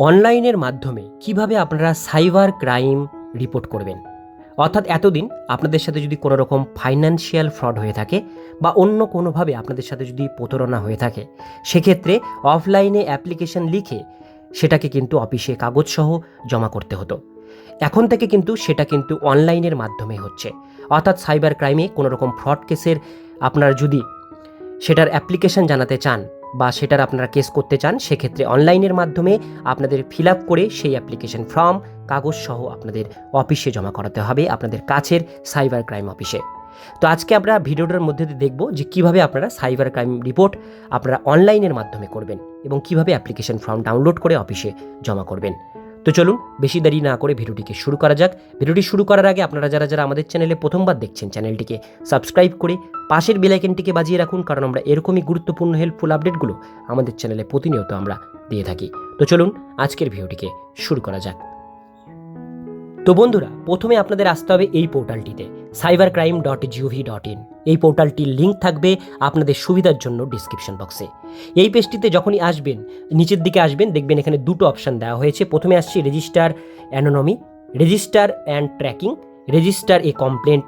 অনলাইনের মাধ্যমে কীভাবে আপনারা সাইবার ক্রাইম রিপোর্ট করবেন? অর্থাৎ এতদিন আপনাদের সাথে যদি কোনো রকম ফাইন্যান্সিয়াল ফ্রড হয়ে থাকে বা অন্য কোনোভাবে আপনাদের সাথে যদি প্রতারণা হয়ে থাকে, সেক্ষেত্রে অফলাইনে অ্যাপ্লিকেশন লিখে সেটাকে কিন্তু অফিসে কাগজসহ জমা করতে হতো। এখন থেকে কিন্তু সেটা কিন্তু অনলাইনের মাধ্যমে হচ্ছে। অর্থাৎ সাইবার ক্রাইমে কোনো রকম ফ্রড কেসের আপনার যদি সেটার অ্যাপ্লিকেশন জানাতে চান বা সেটার আপনারা কেস করতে চান, সেক্ষেত্রে অনলাইনের মাধ্যমে আপনাদের ফিল আপ করে সেই অ্যাপ্লিকেশন ফর্ম কাগজ সহ আপনাদের অফিসে জমা করাতে হবে, আপনাদের কাছের সাইবার ক্রাইম অফিসে। তো আজকে আমরা ভিডিওটার মধ্যে দিয়ে দেখব যে কীভাবে আপনারা সাইবার ক্রাইম রিপোর্ট আপনারা অনলাইনের মাধ্যমে করবেন এবং কীভাবে অ্যাপ্লিকেশন ফর্ম ডাউনলোড করে অফিসে জমা করবেন। তো চলুন বেশি দেরি না করে ভিডিওটিকে শুরু করা যাক। ভিডিওটি শুরু করার আগে আপনারা যারা যারা আমাদের চ্যানেলে প্রথমবার দেখছেন চ্যানেলটিকে সাবস্ক্রাইব করে পাশের বেলাইকেনটিকে বাজিয়ে রাখুন, কারণ আমরা এরকমই গুরুত্বপূর্ণ হেল্পফুল আপডেটগুলো আমাদের চ্যানেলে প্রতিনিয়ত আমরা দিয়ে থাকি। তো চলুন আজকের ভিডিওটিকে শুরু করা যাক। তো বন্ধুরা, প্রথমে আপনাদের আসতে হবে এই পোর্টালটিতে cyber crime dot gov dot in এই পোর্টালটির লিঙ্ক থাকবে আপনাদের সুবিধার জন্য ডিসক্রিপশন বক্সে। এই পেজটিতে যখনই আসবেন, নিচের দিকে আসবেন, দেখবেন এখানে দুটো অপশান দেওয়া হয়েছে। প্রথমে আসছে register অ্যানোনমি, register and tracking, register a complaint,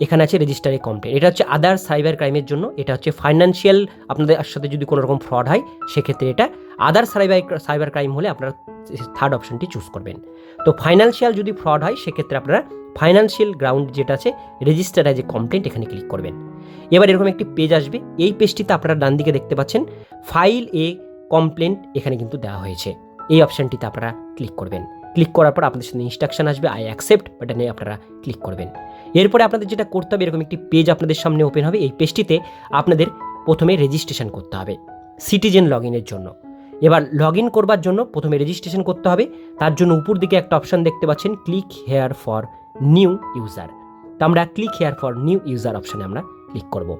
এখানে আছে রেজিস্টার এ কমপ্লেন্ট। এটা হচ্ছে আদার সাইবার ক্রাইমের জন্য, এটা হচ্ছে ফাইন্যান্সিয়াল, আপনাদের সাথে যদি কোনো রকম ফ্রড হয়, সেক্ষেত্রে এটা আদার সাইবার সাইবার ক্রাইম হলে আপনারা থার্ড অপশনটি চুজ করবেন। তো ফাইন্যান্সিয়াল যদি ফ্রড হয়, সেক্ষেত্রে আপনারা ফাইন্যান্সিয়াল গ্রাউন্ড যেটা আছে রেজিস্টার অ্যাজ এ কমপ্লেন্ট এখানে ক্লিক করবেন। এবার এরকম একটি পেজ আসবে, এই পেজটিতে আপনারা ডান দিকে দেখতে পাচ্ছেন ফাইল এ কমপ্লেন্ট এখানে কিন্তু দেওয়া হয়েছে। এই অপশানটিতে আপনারা ক্লিক করবেন। ক্লিক করার পর আপনাদের সাথে ইনস্ট্রাকশন আসবে আই অ্যাকসেপ্ট বাটনে আপনারা ক্লিক করবেন। এরপরে আপনাদের যেটা করতে হবে, এরকম একটি পেজ আপনাদের সামনে ওপেন হবে, এই পেজটিতে আপনাদের প্রথমে রেজিস্ট্রেশন করতে হবে সিটিজেন লগ ইনের জন্য। এবার লগ ইন করবার জন্য প্রথমে রেজিস্ট্রেশন করতে হবে। তার জন্য উপর দিকে একটা অপশান দেখতে পাচ্ছেন click here for new user তো আমরা click here for new user অপশানে আমরা ক্লিক করব।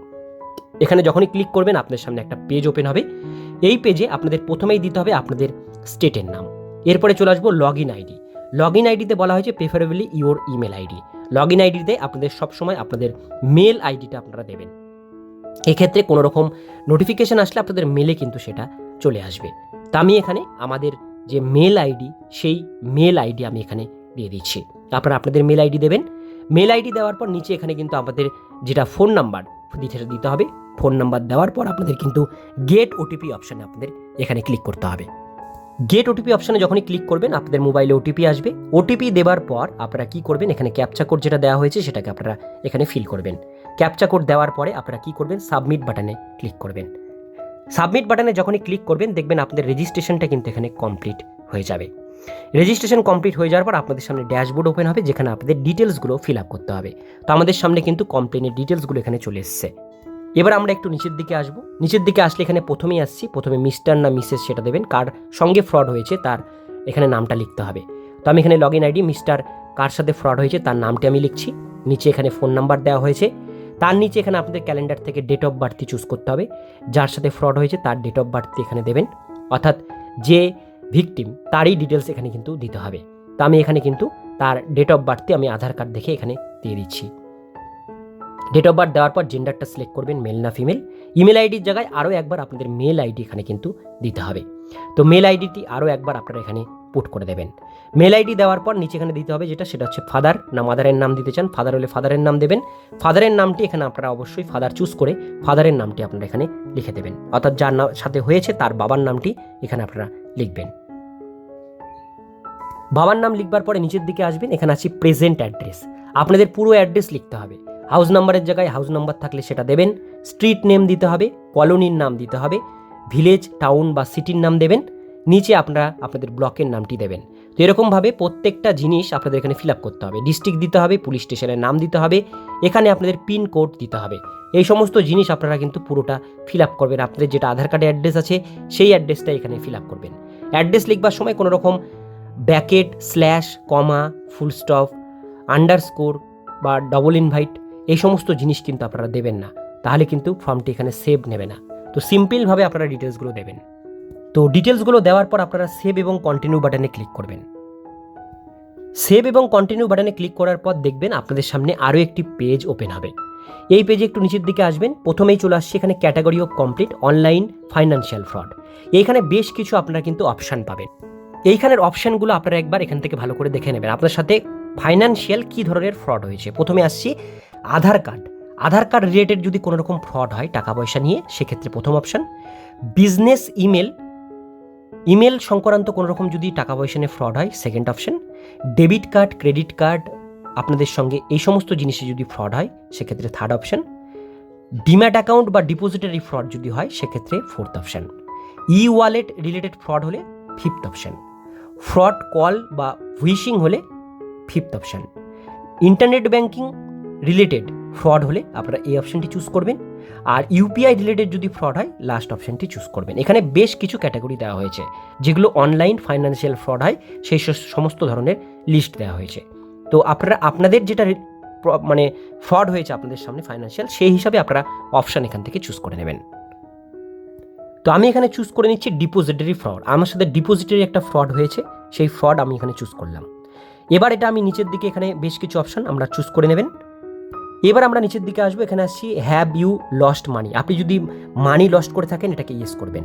এখানে যখনই ক্লিক করবেন আপনার সামনে একটা পেজ ওপেন হবে। এই পেজে আপনাদের প্রথমেই দিতে হবে আপনাদের স্টেটের নাম। এরপরে চলে আসব log in ID log in আইডিতে বলা হয়েছে preferably your email ID log in আইডিতে আপনাদের সবসময় আপনাদের মেল আইডিটা আপনারা দেবেন। এক্ষেত্রে কোনো রকম নোটিফিকেশান আসলে আপনাদের মেলে কিন্তু সেটা চলে আসবে। তা আমি এখানে আমাদের যে মেল আইডি সেই মেল আইডি আমি এখানে দিয়ে দিচ্ছি। আপনারা আপনাদের মেল আইডি দেবেন। মেল আইডি দেওয়ার পর নিচে এখানে কিন্তু আমাদের যেটা ফোন নাম্বার সেটা দিতে হবে। ফোন নাম্বার দেওয়ার পর আপনাদের কিন্তু গেট ওটিপি অপশানে আপনাদের এখানে ক্লিক করতে হবে। গেট ওটিপি অপশানে যখনই ক্লিক করবেন, আপনাদের মোবাইলে ওটিপি আসবে। ওটিপি দেওয়ার পর আপনারা কি করবেন, এখানে ক্যাপচা কোড যেটা দেওয়া হয়েছে, সেটাকে আপনারা এখানে ফিল করবেন। ক্যাপচা কোড দেওয়ার পরে আপনারা কি করবেন সাবমিট বাটনে ক্লিক করবেন। সাবমিট বাটনে যখনই ক্লিক করবেন, দেখবেন আপনাদের রেজিস্ট্রেশনটা কিন্তু এখানে কমপ্লিট হয়ে যাবে। রেজিস্ট্রেশন কমপ্লিট হয়ে যাওয়ার পর আপনাদের সামনে ড্যাশবোর্ড ওপেন হবে, যেখানে আপনাদের ডিটেলসগুলো ফিল আপ করতে হবে। তো আমাদের সামনে কিন্তু কমপ্লেনের ডিটেলসগুলো এখানে চলে এসছে। এবার আমরা একটু নিচের দিকে আসব। নিচের দিকে আসলে এখানে প্রথমেই আসছি। প্রথমে মিস্টার না মিসেস সেটা দেবেন, কার সঙ্গে ফ্রড হয়েছে তার এখানে নামটা লিখতে হবে। তো আমি এখানে লগ ইন আইডি মিস্টার কার সাথে ফ্রড হয়েছে তার নামটি আমি লিখছি। নিচে এখানে ফোন নাম্বার দেওয়া হয়েছে। তার নিচে এখানে আপনাদের ক্যালেন্ডার থেকে ডেট অফ বার্থটি চুজ করতে হবে। যার সাথে ফ্রড হয়েছে, তার ডেট অফ বার্থটি এখানে দেবেন। অর্থাৎ যে ভিকটিম তারই ডিটেলস এখানে কিন্তু দিতে হবে। তা আমি এখানে কিন্তু তার ডেট অফ বার্থটি আমি আধার কার্ড দেখে এখানে দিয়ে দিচ্ছি। ডেট অফ বার্থ দেওয়ার পর জেন্ডারটা সিলেক্ট করবেন মেল না ফিমেল ইমেল আইডির জায়গায় আরও একবার আপনাদের মেল আইডি এখানে কিন্তু দিতে হবে। তো মেল আইডিটি আরও একবার আপনারা এখানে পুট করে দেবেন। মেল আইডি দেওয়ার পর নিচে এখানে দিতে হবে যেটা, সেটা হচ্ছে ফাদার। না, মাদারের নাম দিতে চান, ফাদার হলে ফাদারের নাম দেবেন। ফাদারের নামটি এখানে আপনারা অবশ্যই ফাদার চুজ করে ফাদারের নামটি আপনারা এখানে লিখে দেবেন। অর্থাৎ যার নাম সাথে হয়েছে তার বাবার নামটি এখানে আপনারা লিখবেন। বাবার নাম লিখবার পরে নিচের দিকে আসবেন, এখানে আছে প্রেজেন্ট অ্যাড্রেস। আপনাদের পুরো অ্যাড্রেস লিখতে হবে। হাউস নাম্বারের জায়গায় হাউস নাম্বার থাকলে সেটা দেবেন। স্ট্রিট নেম দিতে হবে, কলোনির নাম দিতে হবে। ভিলেজ, টাউন বা সিটির নাম দেবেন। নিচে আপনারা আপনাদের ব্লকের নামটি দেবেন। তো এরকমভাবে প্রত্যেকটা জিনিস আপনাদের এখানে ফিল আপ করতে হবে। ডিস্ট্রিক্ট দিতে হবে, পুলিশ স্টেশনের নাম দিতে হবে, এখানে আপনাদের পিন কোড দিতে হবে। এই সমস্ত জিনিস আপনারা কিন্তু পুরোটা ফিল আপ করবেন। আপনাদের যেটা আধার কার্ডে অ্যাড্রেস আছে, সেই অ্যাড্রেসটা এখানে ফিল আপ করবেন। অ্যাড্রেস লিখবার সময় কোনো রকম bracket slash, comma, full stop, underscore বা ডবল ইনভাইট এই সমস্ত জিনিস কিন্তু আপনারা দেবেন না। তাহলে কিন্তু ফর্মটি এখানে সেভ নেবে না। তো সিম্পলভাবে আপনারা ডিটেলসগুলো দেবেন। তো ডিটেলসগুলো দেওয়ার পর আপনারা সেভ এবং কন্টিনিউ বাটনে ক্লিক করবেন। সেভ এবং কন্টিনিউ বাটনে ক্লিক করার পর দেখবেন আপনাদের সামনে আরও একটি পেজ ওপেন হবে। এই পেজে একটু নিচের দিকে আসবেন, প্রথমেই চলে আসছে এখানে category of complete online financial fraud এইখানে বেশ কিছু আপনারা কিন্তু অপশান পাবেন। এইখানের অপশানগুলো আপনারা একবার এখান থেকে ভালো করে দেখে নেবেন। আপনার সাথে ফাইন্যান্সিয়াল কী ধরনের ফ্রড হয়েছে? প্রথমে আসছি Aadhaar card. Aadhaar card related যদি কোনো রকম ফ্রড হয় টাকা পয়সা নিয়ে, সেক্ষেত্রে প্রথম অপশান বিজনেস ইমেল ইমেল সংক্রান্ত কোনো রকম যদি টাকা পয়সা নিয়ে ফ্রড হয় second option debit card credit card আপনাদের সঙ্গে এই সমস্ত জিনিসে যদি ফ্রড হয়, সেক্ষেত্রে থার্ড অপশন ডিম্যাট অ্যাকাউন্ট বা ডিপোজিটারি ফ্রড যদি হয়, সেক্ষেত্রে fourth option E wallet related fraud হলে ফিফথ অপশন ফ্রড কল বা হুইশিং হলে fifth option internet banking related fraud হলে আপনারা এই অপশনটি চুজ করবেন। আর ইউপিআই রিলেটেড যদি ফ্রড হয় লাস্ট অপশনটি চুজ করবেন। এখানে বেশ কিছু ক্যাটাগরি দেওয়া হয়েছে, যেগুলো অনলাইন ফাইন্যান্সিয়াল ফ্রড হয়, সেই সমস্ত ধরনের লিস্ট দেওয়া হয়েছে। তো আপনারা, আপনাদের যেটা মানে ফ্রড হয়েছে আপনাদের সামনে ফাইন্যান্সিয়াল সেই হিসাবে আপনারা অপশান এখান থেকে চুজ করে নেবেন। তো আমি এখানে চুজ করে নিচ্ছি ডিপোজিটারি ফ্রড আমার সাথে ডিপোজিটারি একটা ফ্রড হয়েছে, সেই ফ্রড আমি এখানে চুজ করলাম। এবার এটা আমি নিচের দিকে এখানে বেশ কিছু অপশান আমরা চুজ করে নেবেন। এবার আমরা নিচের দিকে আসব, এখানে আসছি হ্যাভ ইউ লস্ট মানি আপনি যদি মানি লস্ট করে থাকেন, এটাকে ইয়েস করবেন।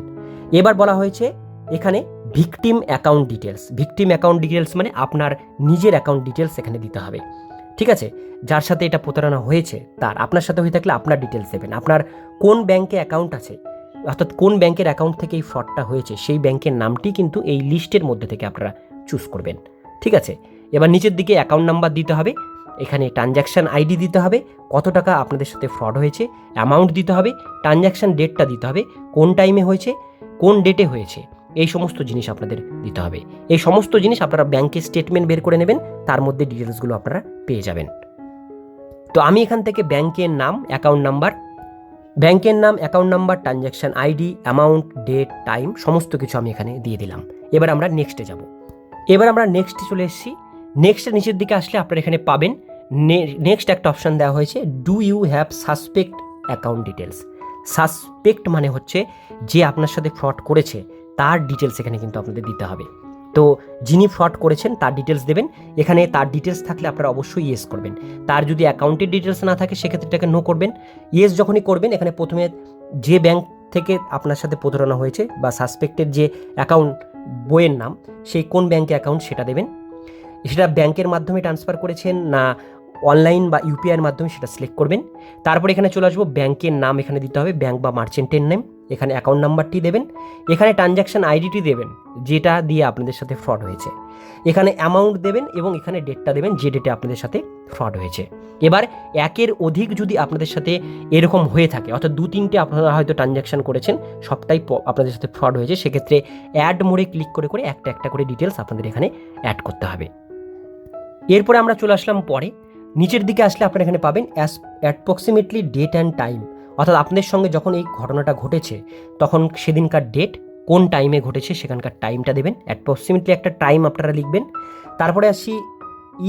এবার বলা হয়েছে, এখানে victim account details victim account details মানে আপনার নিজের অ্যাকাউন্ট ডিটেলস এখানে দিতে হবে। ঠিক আছে? যার সাথে এটা প্রতারণা হয়েছে, তার। আপনার সাথে হয়ে থাকলে আপনার ডিটেলস দেবেন। আপনার কোন ব্যাংকে অ্যাকাউন্ট আছে, অর্থাৎ কোন ব্যাংকের অ্যাকাউন্ট থেকে এই ফ্রডটা হয়েছে, সেই ব্যাংকের নামটি কিন্তু এই লিস্টের মধ্যে থেকে আপনারা চুজ করবেন। ঠিক আছে? এবার নিচের দিকে অ্যাকাউন্ট নাম্বার দিতে হবে। এখানে ট্রানজ্যাকশান আইডি দিতে হবে, কত টাকা আপনাদের সাথে ফ্রড হয়েছে অ্যামাউন্ট দিতে হবে ট্রানজ্যাকশান ডেটটা দিতে হবে, কোন টাইমে হয়েছে, কোন ডেটে হয়েছে, এই সমস্ত জিনিস আপনাদের দিতে হবে। এই সমস্ত জিনিস আপনারা ব্যাংকের স্টেটমেন্ট বের করে নেবেন, তার মধ্যে ডিটেলসগুলো আপনারা পেয়ে যাবেন। তো আমি এখান থেকে ব্যাংকের নাম অ্যাকাউন্ট নাম্বার ব্যাংকের নাম account number transaction ID amount date time সমস্ত কিছু আমি এখানে দিয়ে দিলাম। এবার আমরা নেক্সটে যাব। এবার আমরা নেক্সটে চলে এসেছি নেক্সটের নিচের দিকে আসলে আপনারা এখানে পাবেন। নেক্সট একটা অপশান দেওয়া হয়েছে do you have suspect account details suspect মানে হচ্ছে যে আপনার সাথে ফ্রড করেছে, তার ডিটেলস এখানে কিন্তু আপনাদের দিতে হবে। তো যিনি ফ্রড করেছেন, তার ডিটেলস দেবেন। এখানে তার ডিটেলস থাকলে আপনারা অবশ্যই ইয়েস করবেন। তার যদি অ্যাকাউন্টের ডিটেলস না থাকে, সেক্ষেত্রে এটাকে নো করবেন। ইয়েস যখনই করবেন, এখানে প্রথমে যে ব্যাংক থেকে আপনার সাথে প্রতারণা হয়েছে বা সাসপেক্টের যে অ্যাকাউন্ট বইয়ের নাম, সেই কোন ব্যাংকে অ্যাকাউন্ট সেটা দেবেন। সেটা ব্যাংকের মাধ্যমে ট্রান্সফার করেছেন না অনলাইন বা ইউপিআইয়ের মাধ্যমে সেটা সিলেক্ট করবেন। তারপর এখানে চলে আসব, ব্যাংকের নাম এখানে দিতে হবে ব্যাংক বা মার্চেন্টের নেম এখানে অ্যাকাউন্ট নাম্বারটি দেবেন। এখানে ট্রানজ্যাকশান আইডিটি দেবেন, যেটা দিয়ে আপনাদের সাথে ফ্রড হয়েছে। এখানে অ্যামাউন্ট দেবেন এবং এখানে ডেটটা দেবেন, যে ডেটে আপনাদের সাথে ফ্রড হয়েছে। এবার একের অধিক যদি আপনাদের সাথে এরকম হয়ে থাকে, অর্থাৎ দু, তিনটে আপনারা হয়তো ট্রানজ্যাকশান করেছেন, সবটাই আপনাদের সাথে ফ্রড হয়েছে, সেক্ষেত্রে অ্যাড মোড়ে ক্লিক করে করে একটা একটা করে ডিটেলস আপনাদের এখানে অ্যাড করতে হবে। এরপরে আমরা চলে আসলাম পরে। নিচের দিকে আসলে আপনারা এখানে পাবেন as approximately date and time অর্থাৎ আপনাদের সঙ্গে যখন এই ঘটনাটা ঘটেছে, তখন সেদিনকার ডেট কোন টাইমে ঘটেছে, সেখানকার টাইমটা দেবেন। অ্যাপ্রক্সিমেটলি একটা টাইম আপনারা লিখবেন। তারপরে আসি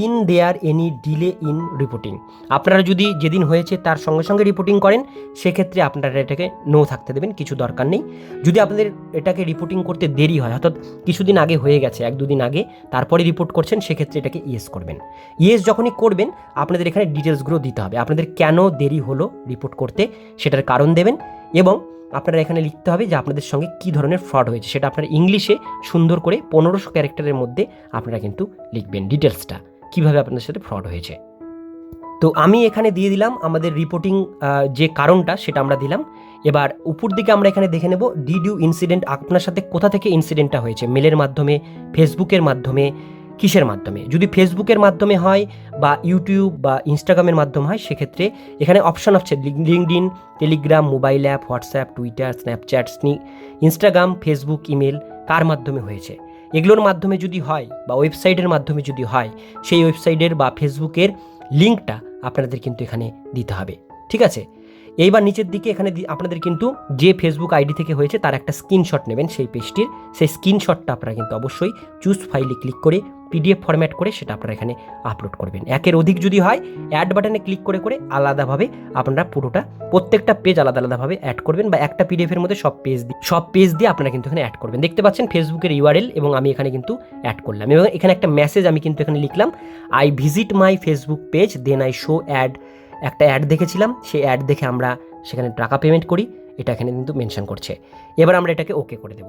in there any delay in reporting. আপনারা যদি যেদিন হয়েছে তার সঙ্গে সঙ্গে রিপোর্টিং করেন, সেক্ষেত্রে আপনারা এটাকে নো থাকতে দেবেন, কিছু দরকার নেই। যদি আপনাদের এটাকে রিপোর্টিং করতে দেরি হয়, অর্থাৎ কিছুদিন আগে হয়ে গেছে, এক দুদিন আগে তারপরে রিপোর্ট করছেন, সেক্ষেত্রে এটাকে ইয়েস করবেন। ইয়েস যখনই করবেন, আপনাদের এখানে ডিটেলসগুলো দিতে হবে। আপনাদের কেন দেরি হলো রিপোর্ট করতে, সেটার কারণ দেবেন এবং আপনারা এখানে লিখতে হবে যে আপনাদের সঙ্গে কী ধরনের ফ্রড হয়েছে। সেটা আপনারা ইংলিশে সুন্দর করে পনেরোশো ক্যারেক্টারের মধ্যে আপনারা কিন্তু লিখবেন ডিটেলসটা কীভাবে আপনাদের সাথে ফ্রড হয়েছে। তো আমি এখানে দিয়ে দিলাম আমাদের রিপোর্টিং যে কারণটা সেটা আমরা দিলাম। এবার উপর দিকে আমরা এখানে দেখে নেব ডিড ইউ ইনসিডেন্ট আপনার সাথে কোথা থেকে ইনসিডেন্টটা হয়েছে? মেলের মাধ্যমে ফেসবুকের মাধ্যমে, কিসের মাধ্যমে? যদি ফেসবুকের মাধ্যমে হয় বা ইউটিউব বা ইনস্টাগ্রামের মাধ্যমে হয়, সেক্ষেত্রে এখানে অপশান আছে LinkedIn Telegram mobile app WhatsApp Twitter Snapchat স্নি Instagram Facebook email কার মাধ্যমে হয়েছে? এগুলোর মাধ্যমে যদি হয় বা ওয়েবসাইটের মাধ্যমে যদি হয়, সেই ওয়েবসাইটের বা ফেসবুকের লিঙ্কটা আপনাদের কিন্তু এখানে দিতে হবে। ঠিক আছে? এইবার নিচের দিকে এখানে আপনাদের কিন্তু যে ফেসবুক আইডি থেকে হয়েছে তার একটা স্ক্রিনশট নেবেন সেই পেজটির সেই স্ক্রিনশটটা আপনারা কিন্তু অবশ্যই চুজ ফাইলে ক্লিক করে পিডিএফ ফরম্যাট করে সেটা আপনারা এখানে আপলোড করবেন। একের অধিক যদি হয় অ্যাড বাটনে ক্লিক করে করে আলাদাভাবে আপনারা পুরোটা, প্রত্যেকটা পেজ আলাদা আলাদাভাবে অ্যাড করবেন বা একটা পিডিএফের মধ্যে সব পেজ দিয়ে, সব পেজ দিয়ে আপনারা কিন্তু এখানে অ্যাড করবেন। দেখতে পাচ্ছেন ফেসবুকের ইউআরএল এবং আমি এখানে কিন্তু অ্যাড করলাম এবং এখানে একটা মেসেজ আমি কিন্তু এখানে লিখলাম I visit my Facebook page then I show ad একটা অ্যাড দেখেছিলাম, সেই অ্যাড দেখে আমরা সেখানে টাকা পেমেন্ট করি, এটা এখানে কিন্তু মেনশন করছে। এবার আমরা এটাকে ওকে করে দেব।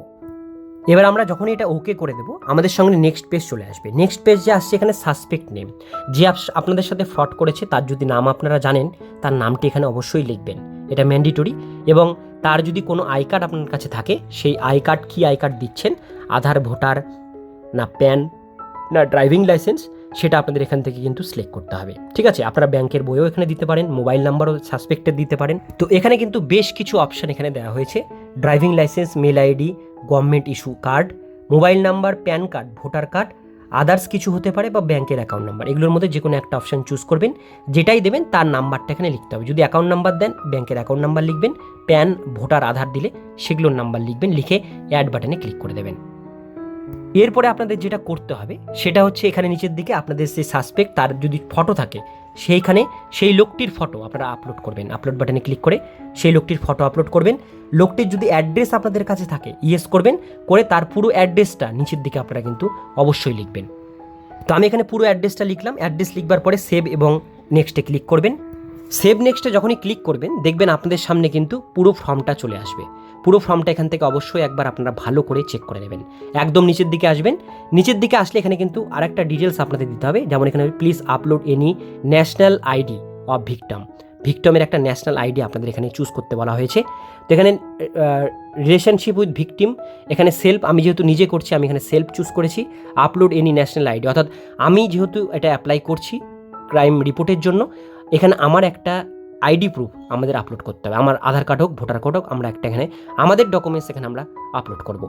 এবার আমরা যখনই এটা ওকে করে দেবো, আমাদের সঙ্গে নেক্সট পেজ চলে আসবে। নেক্সট পেজ যে আসছে এখানে সাসপেক্ট নেম যে আপ- আপনাদের সাথে ফ্রড করেছে, তার যদি নাম আপনারা জানেন, তার নামটি এখানে অবশ্যই লিখবেন। এটা ম্যান্ডেটরি এবং তার যদি কোনো আই কার্ড আপনার কাছে থাকে, সেই আই কার্ড কী আই কার্ড দিচ্ছেন? আধার, ভোটার, না প্যান, না ড্রাইভিং লাইসেন্স সেটা আপনাদের এখান থেকে কিন্তু সিলেক্ট করতে হবে। ঠিক আছে? আপনারা ব্যাংকের বইও এখানে দিতে পারেন মোবাইল নাম্বারও সাসপেক্টেড দিতে পারেন। তো এখানে কিন্তু বেশ কিছু অপশান এখানে দেওয়া হয়েছে। Driving licence mail ID government issue card mobile number PAN card voter card others কিছু হতে পারে বা ব্যাংকের অ্যাকাউন্ট নাম্বার এগুলোর মধ্যে যে কোনো একটা অপশান চুজ করবেন। যেটাই দেবেন তার নাম্বারটা এখানে লিখতে হবে। যদি অ্যাকাউন্ট নাম্বার দেন, ব্যাংকের অ্যাকাউন্ট নাম্বার লিখবেন প্যান ভোটার আধার দিলে সেগুলোর নাম্বার লিখবেন, লিখে অ্যাড বাটনে ক্লিক করে দেবেন। এরপরে আপনাদের যেটা করতে হবে, সেটা হচ্ছে এখানে নিচের দিকে আপনাদের সেই সাসপেক্ট তার যদি ফটো থাকে, সেইখানে সেই লোকটির ফটো আপনারা আপলোড করবেন। আপলোড বাটনে ক্লিক করে সেই লোকটির ফটো আপলোড করবেন। লোকটির যদি অ্যাড্রেস আপনাদের কাছে থাকে ইয়েস করবেন, করে তার পুরো অ্যাড্রেসটা নিচের দিকে আপনারা কিন্তু অবশ্যই লিখবেন। তো আমি এখানে পুরো অ্যাড্রেসটা লিখলাম। অ্যাড্রেস লিখবার পরে সেভ এবং নেক্সটে ক্লিক করবেন। সেভ নেক্সটে যখনই ক্লিক করবেন, দেখবেন আপনাদের সামনে কিন্তু পুরো ফর্মটা চলে আসবে। পুরো ফর্মটা এখান থেকে অবশ্যই একবার আপনারা ভালো করে চেক করে নেবেন। একদম নিচের দিকে আসবেন। নিচের দিকে আসলে এখানে কিন্তু আরেকটা ডিটেলস আপনাদের দিতে হবে। যেমন এখানে please upload any national ID of victim ভিকটমের একটা ন্যাশনাল আইডি আপনাদের এখানে চুজ করতে বলা হয়েছে। তো এখানে রিলেশনশিপ উইথ ভিকটিম এখানে সেলফ আমি যেহেতু নিজে করছি, আমি এখানে সেলফ চুজ করেছি। আপলোড এনি ন্যাশনাল আইডি অর্থাৎ আমি যেহেতু এটা অ্যাপ্লাই করছি ক্রাইম রিপোর্টের জন্য, এখানে আমার একটা আইডি প্রুফ আমাদের আপলোড করতে হবে। আমার আধার কার্ড হোক ভোটার কার্ড হোক, আমরা একটা এখানে, আমাদের ডকুমেন্টস এখানে আমরা আপলোড করব।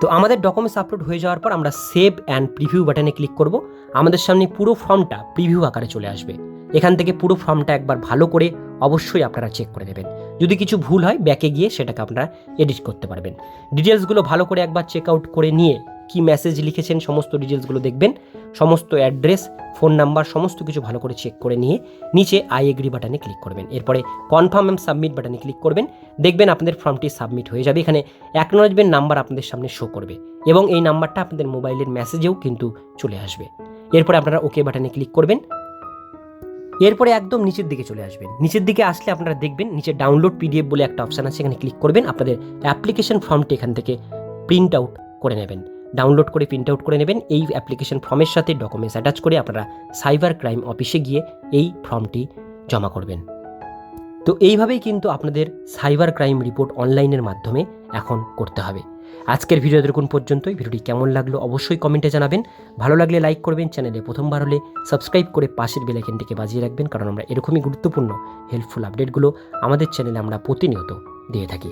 তো আমাদের ডকুমেন্টস আপলোড হয়ে যাওয়ার পর আমরা সেভ অ্যান্ড প্রিভিউ বাটনে ক্লিক করব। আমাদের সামনে পুরো ফর্মটা প্রিভিউ আকারে চলে আসবে। এখান থেকে পুরো ফর্মটা একবার ভালো করে অবশ্যই আপনারা চেক করে দেবেন যদি কিছু ভুল হয় ব্যাকে গিয়ে সেটাকে আপনারা এডিট করতে পারবেন। ডিটেলসগুলো ভালো করে একবার চেক আউট করে নিয়ে কি মেসেজ লিখেছেন, সমস্ত ডিটেলসগুলো দেখবেন, সমস্ত অ্যাড্রেস ফোন নাম্বার সমস্ত কিছু ভালো করে চেক করে নিয়ে নিচে আই এগ্রি বাটনে ক্লিক করবেন। এরপরে কনফার্ম এন্ড সাবমিট বাটনে ক্লিক করবেন। দেখবেন আপনাদের ফর্মটি সাবমিট হয়ে যাবে। এখানে অ্যাকনোলজমেন্ট নাম্বার আপনাদের সামনে শো করবে এবং এই নাম্বারটা আপনাদের মোবাইলের মেসেজেও কিন্তু চলে আসবে। এরপরে আপনারা ওকে বাটনে ক্লিক করবেন। এরপরে একদম নিচের দিকে চলে আসবেন। নিচের দিকে আসলে আপনারা দেখবেন, নিচে ডাউনলোড পিডিএফ বলে একটা অপশান আছে। এখানে ক্লিক করবেন। আপনাদের অ্যাপ্লিকেশন ফর্মটি এখান থেকে প্রিন্ট আউট করে নেবেন। ডাউনলোড করে প্রিন্ট আউট করে নেবেন। এই অ্যাপ্লিকেশন ফর্মের সাথে ডকুমেন্টস অ্যাটাচ করে আপনারা সাইবার ক্রাইম অফিসে গিয়ে এই ফর্মটি জমা করবেন। তো এইভাবেই কিন্তু আপনাদের সাইবার ক্রাইম রিপোর্ট অনলাইনের মাধ্যমে এখন করতে হবে। আজকের ভিডিও দেখুন পর্যন্তই। ভিডিওটি কেমন লাগল অবশ্যই কমেন্টে জানাবেন। ভালো লাগলে লাইক করবেন। চ্যানেলে প্রথমবার হলে সাবস্ক্রাইব করে পাশের বেলাইকেনটিকে বাজিয়ে রাখবেন। কারণ আমরা এরকমই গুরুত্বপূর্ণ হেল্পফুল আপডেটগুলো আমাদের চ্যানেলে আমরা প্রতিনিয়ত দিয়ে থাকি।